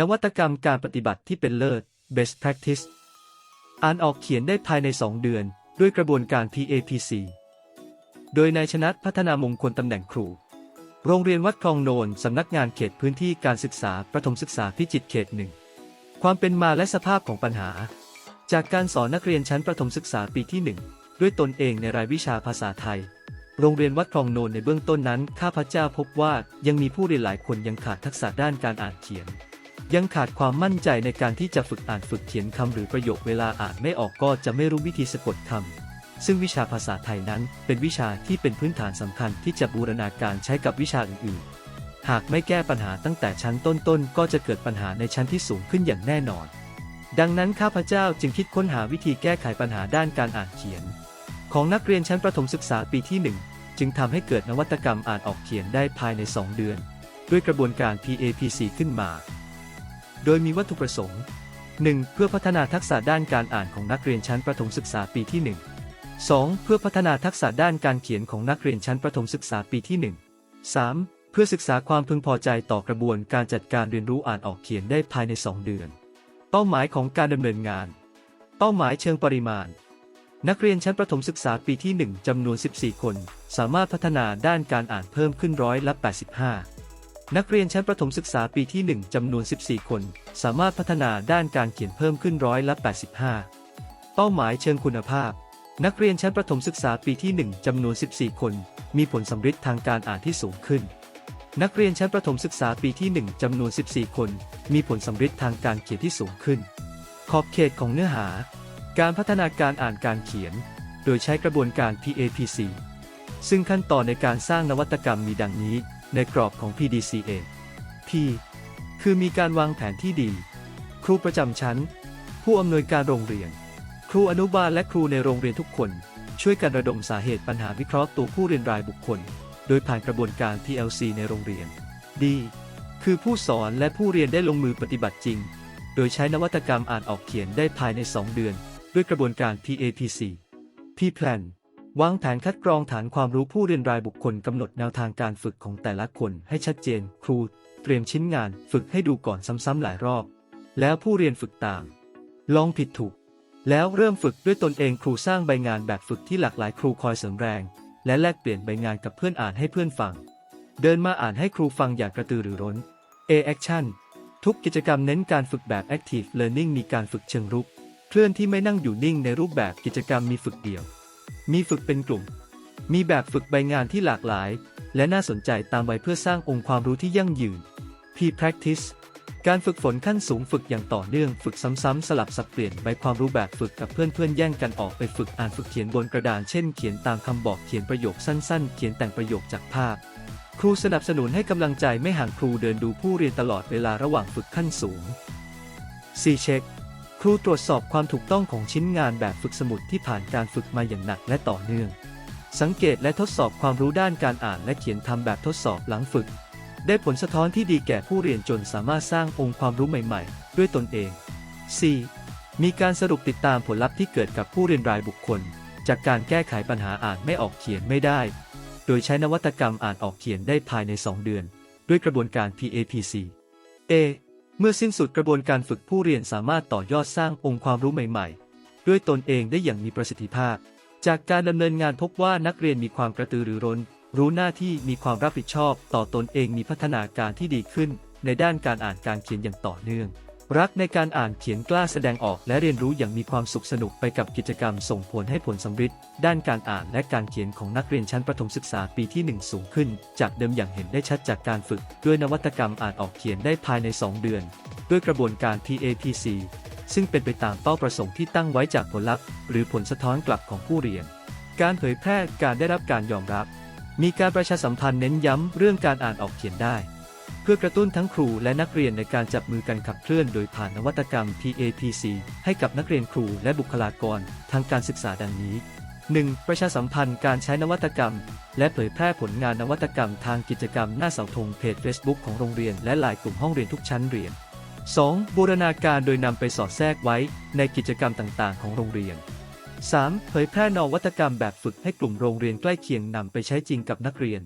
นวัตกรรมการปฏิบัติที่เป็นเลิศ best practice อ่านออกเขียนได้ภายใน 2 เดือน ด้วยกระบวนการ PAPC โดยนายชนะพัฒนามงคลตำแหน่งครู โรงเรียนวัดคลองโนนสำนักงานเขตพื้นที่การศึกษาประถมศึกษาพิจิตรเขตหนึ่ง ความเป็นมาและสภาพของปัญหา จากการสอนนักเรียนชั้นประถมศึกษาปีที่ 1 ด้วยตนเองในรายวิชาภาษาไทย โรงเรียนวัดคลองโนนในเบื้องต้นนั้น ข้าพเจ้าพบว่ายังมีผู้เรียนหลายคนยังขาดทักษะด้านการอ่านเขียน ยังขาดความมั่นใจในการที่จะฝึกอ่านฝึกเขียนคำหรือประโยคเวลาอ่านไม่ออกก็จะไม่รู้วิธีสะกดคำ ซึ่งวิชาภาษาไทยนั้น เป็นวิชาที่เป็นพื้นฐานสำคัญที่จะบูรณาการใช้กับวิชาอื่นๆ หากไม่แก้ปัญหาตั้งแต่ชั้นต้นๆ ก็จะเกิดปัญหาในชั้นที่สูงขึ้นอย่างแน่นอน ดังนั้นข้าพเจ้าจึงคิดค้นหาวิธีแก้ไขปัญหาด้านการอ่านเขียน ของนักเรียนชั้นประถมศึกษาปีที่ 1 จึงทำให้เกิดนวัตกรรมอ่านออกเขียนได้ภายใน 2 เดือน ด้วยกระบวนการ PAPC ขึ้นมา โดยมีวัตถุประสงค์ 1. เพื่อพัฒนาทักษะด้านการอ่านของนักเรียนชั้นประถมศึกษาปีที่ 1 2. เพื่อพัฒนาทักษะด้านการเขียนของนักเรียนชั้นประถมศึกษาปีที่ 1 3. เพื่อศึกษาความพึงพอใจต่อกระบวนการจัดการเรียนรู้อ่านออกเขียนได้ภายใน 2 เดือน เป้าหมายของการดำเนินงาน เป้าหมายเชิงปริมาณ นักเรียนชั้นประถมศึกษาปีที่ 1จำนวน 14 คน สามารถพัฒนาด้านการอ่านเพิ่มขึ้นร้อยละ85 นักเรียนชั้นประถมศึกษาปีที่ 1 จำนวน 14 คน สามารถพัฒนาด้านการเขียนเพิ่มขึ้นร้อยละ 85 เป้าหมายเชิงคุณภาพ นักเรียนชั้นประถมศึกษาปีที่ 1 จำนวน 14 คน มีผลสำฤทธิ์ทางการอ่านที่สูงขึ้น นักเรียนชั้นประถมศึกษาปีที่ 1 จำนวน 14 คน มีผลสำฤทธิ์ทางการเขียนที่สูงขึ้น ขอบเขตของเนื้อหา การพัฒนาการอ่านการเขียน โดยใช้กระบวนการ PAPC ซึ่งขั้นตอนในการสร้างนวัตกรรมมีดังนี้ ในกรอบของ PDCA P คือมีการวางแผนที่ดี ครูประจำชั้น ผู้อำนวยการโรงเรียน ครูอนุบาลและครูในโรงเรียนทุกคน ช่วยกันระดมสาเหตุปัญหาวิเคราะห์ตัวผู้เรียนรายบุคคล โดยผ่านกระบวนการ PLC ในโรงเรียน D คือผู้สอนและผู้เรียนได้ลงมือปฏิบัติจริง โดยใช้นวัตกรรมอ่านออกเขียนได้ภายใน 2 เดือน ด้วยกระบวนการ PAPC P Plan วางแผนคัดกรองฐานความรู้ผู้เรียนรายบุคคลกำหนดแนวทางการฝึกของแต่ละคนให้ชัดเจน ครูเตรียมชิ้นงานฝึกให้ดูก่อนซ้ำๆหลายรอบ แล้วผู้เรียนฝึกตาม ลองผิดถูก แล้วเริ่มฝึกด้วยตนเองครูสร้างใบงานแบบฝึกที่หลากหลายครูคอยเสริมแรง และแลกเปลี่ยนใบงานกับเพื่อนอ่านให้เพื่อนฟัง เดินมาอ่านให้ครูฟังอย่างกระตือรือร้น A Action ทุกกิจกรรมเน้นการฝึกแบบ Active Learning มีการฝึกเชิงรุก เคลื่อนที่ไม่นั่งอยู่นิ่งในรูปแบบกิจกรรมมีฝึกเดี่ยว มีฝึกเป็นกลุ่ม มีแบบฝึกใบงานที่หลากหลาย และน่าสนใจตามวัยเพื่อสร้างองค์ความรู้ที่ยั่งยืน P Practice การฝึกฝนขั้นสูงฝึกอย่างต่อเนื่องฝึกซ้ำๆสลับสับเปลี่ยนใบความรู้แบบฝึกกับเพื่อนๆแย่งกันออกไปฝึกอ่านฝึกเขียนบนกระดานเช่นเขียนตามคำบอกเขียนประโยคสั้นๆ เขียนแต่งประโยคจากภาพ ครูสนับสนุนให้กำลังใจไม่ห่างครูเดินดูผู้เรียนตลอดเวลาระหว่างฝึกขั้นสูง C Check ค ครูตรวจสอบความถูกต้องของชิ้นงานแบบฝึกสมุดที่ผ่านการฝึกมาอย่างหนักและต่อเนื่อง สังเกตและทดสอบความรู้ด้านการอ่านและเขียนทำแบบทดสอบหลังฝึก ได้ผลสะท้อนที่ดีแก่ผู้เรียนจนสามารถสร้างองค์ความรู้ใหม่ ๆ ด้วยตนเอง C มีการสรุปติดตามผลลัพธ์ที่เกิดกับผู้เรียนรายบุคคล จากการแก้ไขปัญหาอ่านไม่ออกเขียนไม่ได้ โดยใช้นวัตกรรมอ่านออกเขียนได้ภายใน 2 เดือน ด้วยกระบวนการ PAPC A เมื่อสิ้นสุดกระบวนการฝึกผู้เรียนสามารถต่อยอดสร้างองค์ความรู้ใหม่ๆ ด้วยตนเองได้อย่างมีประสิทธิภาพ จากการดำเนินงานพบว่านักเรียนมีความกระตือรือร้น รู้หน้าที่มีความรับผิดชอบ ต่อตนเองมีพัฒนาการที่ดีขึ้น ในด้านการอ่านการเขียนอย่างต่อเนื่อง รักในการอ่านเขียนกล้าแสดงออกและเรียนรู้อย่างมีความสุขสนุกไปกับกิจกรรมส่งผลให้ผลสำฤทธิ์ด้านการอ่านและการเขียนของนักเรียนชั้นประถมศึกษาปีที่ 1 สูงขึ้น จากเดิมอย่างเห็นได้ชัดจากการฝึก ด้วยนวัตกรรมอ่านออกเขียนได้ภายใน 2 เดือน ด้วยกระบวนการ PAPC ซึ่งเป็นไปตามเป้าประสงค์ที่ตั้งไว้จากผลลัพธ์ หรือผลสะท้อนกลับของผู้เรียน การเผยแพร่การได้รับการยอมรับ มีการประชาสัมพันธ์เน้นย้ำเรื่องการอ่านออกเขียนได้ พื่อกระตุ้นทั้งครูและนักเรียนในการจับมือกันขับเคลื่อนโดยผ่านนวัตกรรม PAPC ให้กับนักเรียนครูและบุคลากรทางการศึกษาดังนี้ 1. ประชาสัมพันธ์การใช้นวัตกรรม และเผยแพร่ผลงานนวัตกรรมทางกิจกรรมหน้าเสาธงเพจ Facebook ของโรงเรียนและหลายกลุ่มห้องเรียนทุกชั้นเรียน 2. บูรณาการโดยนำไปสอดแทรกไว้ในกิจกรรมต่างๆ ของโรงเรียน 3. เผยแพร่นวัตกรรมแบบฝึกให้กลุ่มโรงเรียนใกล้เคียงนำไปใช้จริงกับนักเรียน